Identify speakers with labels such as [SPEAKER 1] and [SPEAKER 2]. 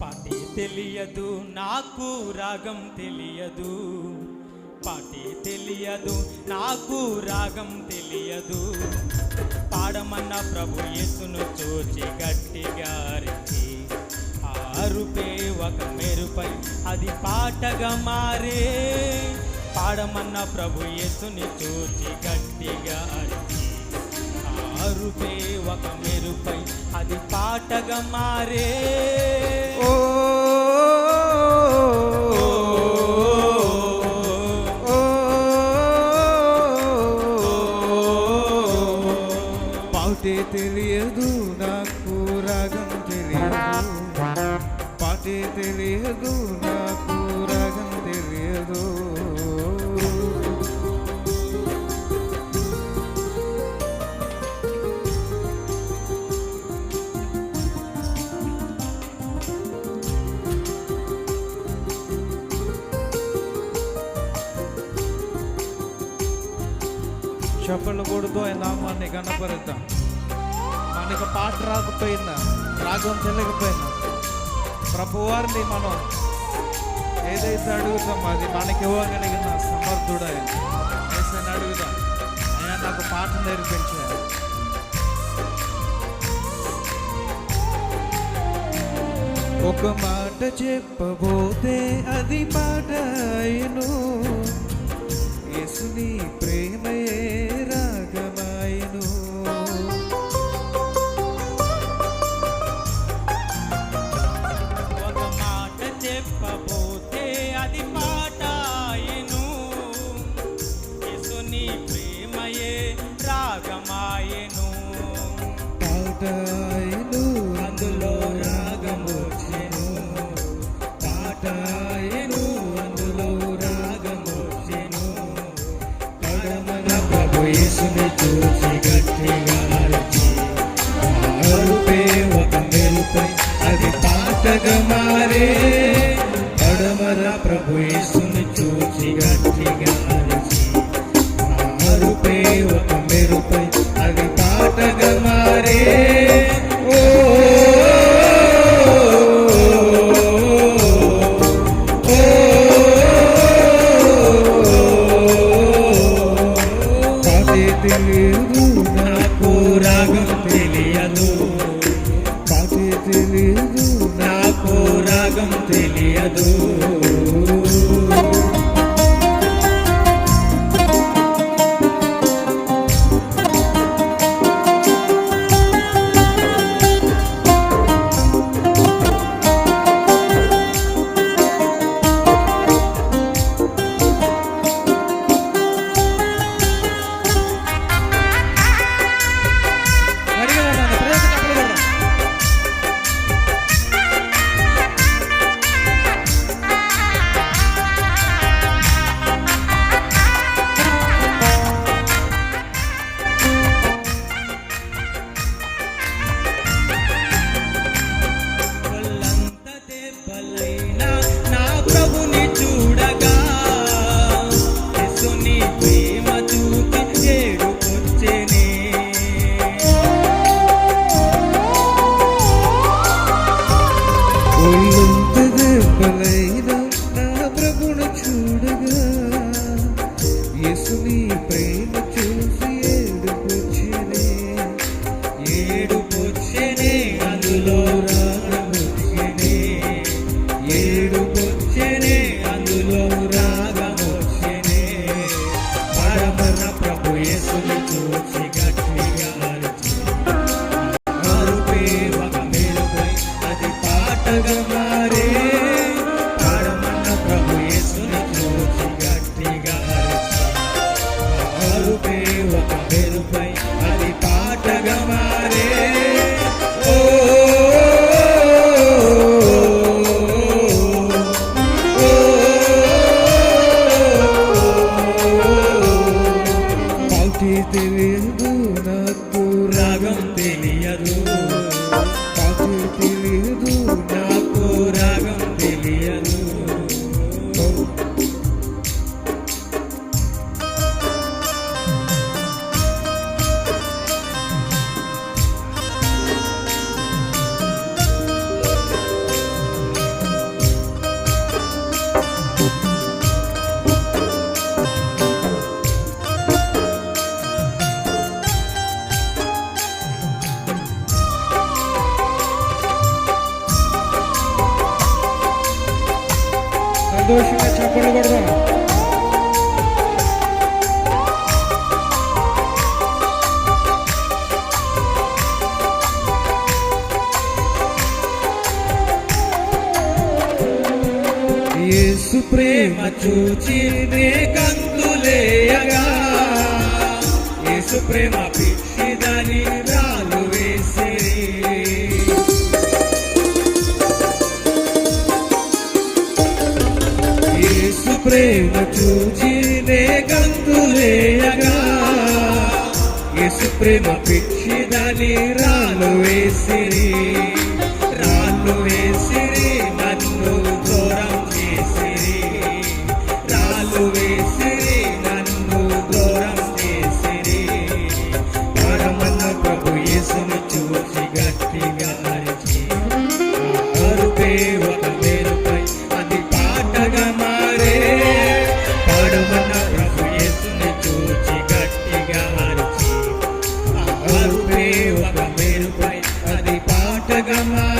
[SPEAKER 1] పాటి తెలియదు నాకు రాగం తెలియదు. పాటి తెలియదు నాకు రాగం తెలియదు. పాడమన్న ప్రభు యేసును చూచి గట్టిగా అరిచి ఆరుపే ఒక మెరుపై అది పాటగా మారే. పాడమన్న ప్రభు యేసుని చూచి గట్టిగా అరిచి ఆరుపే ఒక మెరుపై అది పాటగా మారే
[SPEAKER 2] ఓ పాటే తెలియదు నాకు రాగం తెలియదు పాటే తెలియదు నాకు రాగం తెలియదు చెప్పలు ఆయన నామాన్ని కనపరుద్దాం మనకు పాట రాకపోయినా రాగం తెలియకపోయినా ప్రభువారిని మనం ఏదైతే అడుగుతాం అది మనకి ఇవ్వగలిగిన సమర్థుడు ఆయన ఏసని అడుగుదాం. ఆయన నాకు పాట నేర్పించారు. ఒక మాట చెప్పబోతే అది పాట అయ్యను యేసుని ప్రేమయే పాట
[SPEAKER 1] అందులో రాగం వచ్చెను. పాటాయను అందులో రాగం వచ్చెను. పడమన ప్రభు యేసుని చూసి గట్టిగా అరచి అరుపే ఒక మెరుపై అది పాటగా మారే. పడమర ప్రభు యేసుని చూసి గట్టిగా
[SPEAKER 2] తెలియదు.
[SPEAKER 1] రాగం తెలియదు
[SPEAKER 2] పాటి సంతోషంగా చప్పట్లు కొడదాం యేసు ప్రేమ
[SPEAKER 1] చూచి నే కంతులేయగా యేసు ప్రేమ పిచ్చిదని రాలు వేసిరి. ప్రేమ చూచి నే గంతులేయగా యేసు ప్రేమ పిచ్చిదని రాలు వేసిరి రాళ్ళు వేసిరి. Agama